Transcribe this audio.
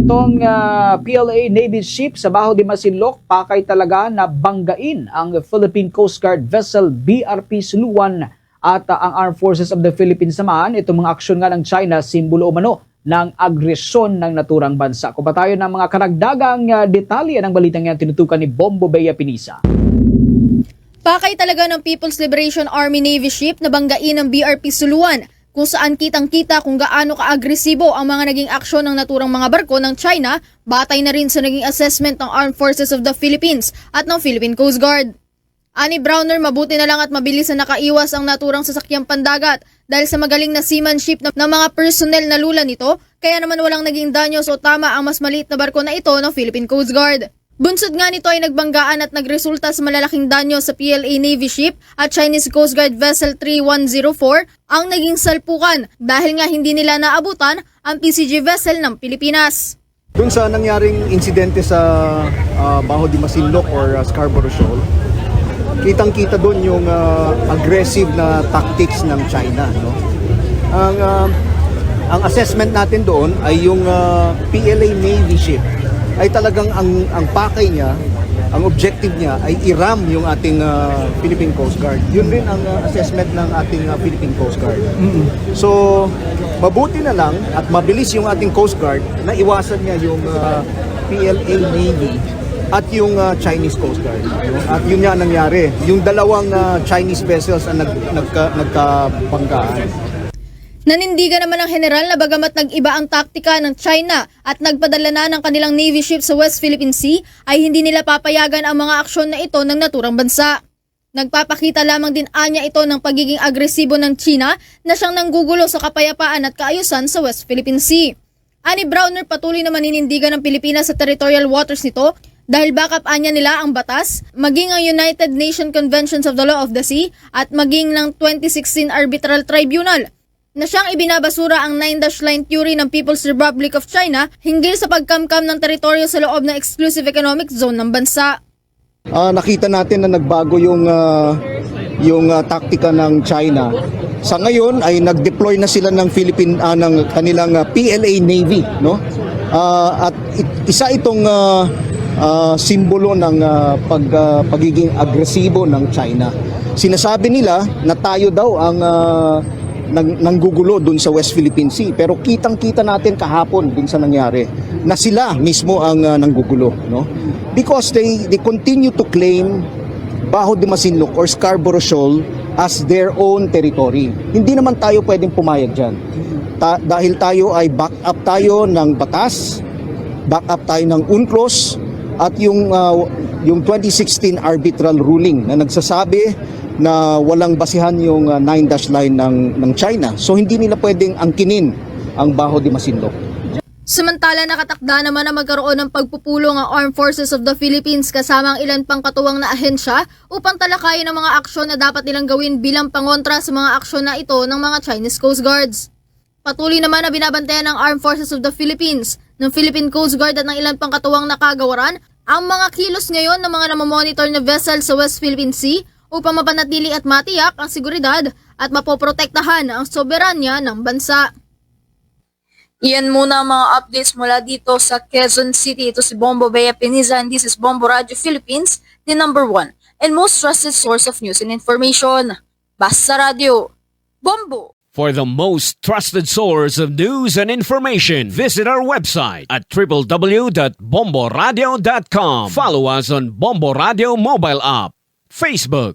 Itong ah, PLA Navy ship sa Baho de Masinloc, pakay talaga na banggain ang Philippine Coast Guard vessel BRP Suluan at ah, ang Armed Forces of the Philippines naman. Itong mga aksyon nga ng China, simbolo umano ng agresyon ng naturang bansa. Kung pa tayo ng mga karagdagang ah, detalye ng balitang yan, tinutukan ni Bombo Bea Pinisa. Pakay talaga ng People's Liberation Army Navy ship na banggain ng BRP Suluan kung saan kitang-kita kung gaano ka-agresibo ang mga naging aksyon ng naturang mga barko ng China batay na rin sa naging assessment ng Armed Forces of the Philippines at ng Philippine Coast Guard. Ani Browner, mabuti na lang at mabilis na nakaiwas ang naturang sasakyang pandagat dahil sa magaling na seamanship ng, mga personnel na lula nito, kaya naman walang naging danyos o tama ang mas maliit na barko na ito ng Philippine Coast Guard. Bunsod nga nito ay nagbanggaan at nagresulta sa malalaking danyo sa PLA Navy ship at Chinese Coast Guard Vessel 3104 ang naging salpukan dahil nga hindi nila naabutan ang PCG vessel ng Pilipinas. Doon sa nangyaring insidente sa ah, Baho de Masinloc or ah, Scarborough Shoal, kitang-kita doon yung ah, aggressive na tactics ng China, no? Ang ah, ang assessment natin doon ay yung ah, PLA Navy ship ay talagang ang ang pakay niya, ang objective niya ay iram yung ating ah, Philippine Coast Guard. Yun rin ang ah, assessment ng ating ah, Philippine Coast Guard. So, mabuti na lang at mabilis yung ating Coast Guard na iwasan niya yung ah, PLA Navy at yung ah, Chinese Coast Guard. At yun nga ang nangyari. Yung dalawang ah, Chinese vessels ang nag, nagka, nagkabanggaan. Nanindigan naman ang general na bagamat nag-iba ang taktika ng China at nagpadala na ng kanilang Navy ship sa West Philippine Sea ay hindi nila papayagan ang mga aksyon na ito ng naturang bansa. Nagpapakita lamang din anya ito ng pagiging agresibo ng China na siyang nanggugulo sa kapayapaan at kaayusan sa West Philippine Sea. Ani Browner patuloy na maninindigan ng Pilipinas sa territorial waters nito dahil backup anya nila ang batas, maging ang United Nations Conventions of the Law of the Sea at maging ng 2016 Arbitral Tribunal na siyang ibinabasura ang 9-dash line theory ng People's Republic of China hinggil sa pagkamkam ng teritoryo sa loob ng exclusive economic zone ng bansa. Ah, nakita natin na nagbago yung ah, yung ah, taktika ng China. Sa ngayon ay nag-deploy na sila ng Philippine ah, ng kanilang ah, PLA Navy, no? Ah, at isa itong ah, ah, simbolo ng ah, pag ah, pagiging agresibo ng China. Sinasabi nila na tayo daw ang ah, nang nanggugulo dun sa West Philippine Sea. Pero kitang-kita natin kahapon dun sa nangyari na sila mismo ang ah, nanggugulo no? Because they they continue to claim Baho de Masinloc or Scarborough Shoal as their own territory. Hindi naman tayo pwedeng pumayag diyan dahil tayo ay back up tayo ng batas back up tayo ng UNCLOS at yung ah, yung 2016 arbitral ruling na nagsasabi na walang basihan yung 9-dash line ng ng China. So hindi nila pwedeng angkinin ang Baho de Masinloc. Samantala nakatakda naman na magkaroon ng pagpupulong ang Armed Forces of the Philippines kasama ang ilan pang katuwang na ahensya upang talakayin ang mga aksyon na dapat nilang gawin bilang pangontra sa mga aksyon na ito ng mga Chinese Coast Guards. Patuloy naman na binabantayan ng Armed Forces of the Philippines, ng Philippine Coast Guard at ng ilan pang katuwang nakagawaran ang mga kilos ngayon ng mga namamonitor na vessel sa West Philippine Sea upang mapanatili at matiyak ang seguridad at mapoprotektahan ang soberanya ng bansa. Iyan muna ang mga updates mula dito sa Quezon City. Ito si Bombo Bea Piniza and this is Bombo Radio Philippines, the number one and most trusted source of news and information. Basta Radio. Bombo! For the most trusted source of news and information, visit our website at www.bomboradio.com. Follow us on Bombo Radio mobile app, Facebook,